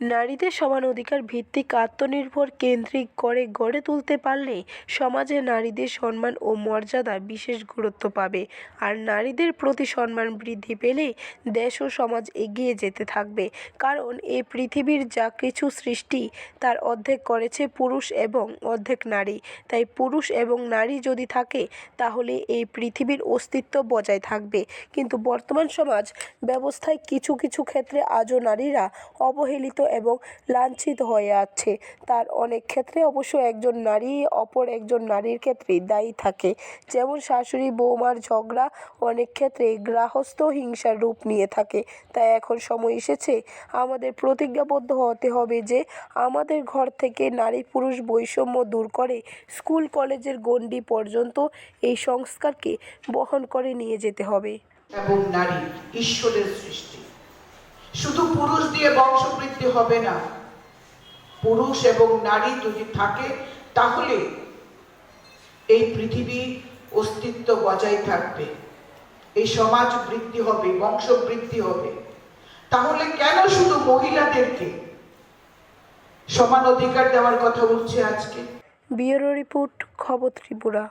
নারীদের সমান অধিকার ভিত্তিক আত্মনির্ভর কেন্দ্রিক করে গড়ে তুলতে পারলে সমাজে নারীদের সম্মান ও মর্যাদা বিশেষ গুরুত্ব পাবে। আর নারীদের প্রতি সম্মান বৃদ্ধি পেলে দেশ ও সমাজ এগিয়ে যেতে থাকবে। কারণ এই পৃথিবীর যা কিছু সৃষ্টি, তার অর্ধেক করেছে পুরুষ এবং অর্ধেক নারী। তাই পুরুষ এবং নারী যদি থাকে, তাহলে এই পৃথিবীর অস্তিত্ব বজায় থাকবে। কিন্তু বর্তমান সমাজ ব্যবস্থায় কিছু কিছু ক্ষেত্রে আজও নারীরা অবহেলিত এবং লাঞ্ছিত হয়ে আছে। তার অনেক ক্ষেত্রে অবশ্য একজন নারী অপর একজন নারীর ক্ষেত্রে দায়ী থাকে। যেমন শাশুড়ি, বৌমার ঝগড়া অনেক ক্ষেত্রে গৃহস্থ হিংসার রূপ নিয়ে থাকে। তাই এখন সময় এসেছে আমাদের প্রতিজ্ঞাবদ্ধ হতে হবে যে আমাদের ঘর থেকে নারী পুরুষ বৈষম্য দূর করে স্কুল, কলেজের গণ্ডি পর্যন্ত এই সংস্কারকে বহন করে নিয়ে যেতে হবে। এবং নারী ঈশ্বরের সৃষ্টি। শুধু পুরুষ দিয়ে বংশবৃদ্ধি হবে না। পুরুষ এবং নারী যদি থাকে, তাহলে এই পৃথিবী অস্তিত্ব বজায় থাকবে। এই সমাজ বৃদ্ধি হবে, বংশবৃদ্ধি হবে। তাহলে কেন শুধু মহিলাদেরকে সমান অধিকার দেওয়ার কথা উঠছে আজকে? ব্যুরো রিপোর্ট, খবর ত্রিপুরা।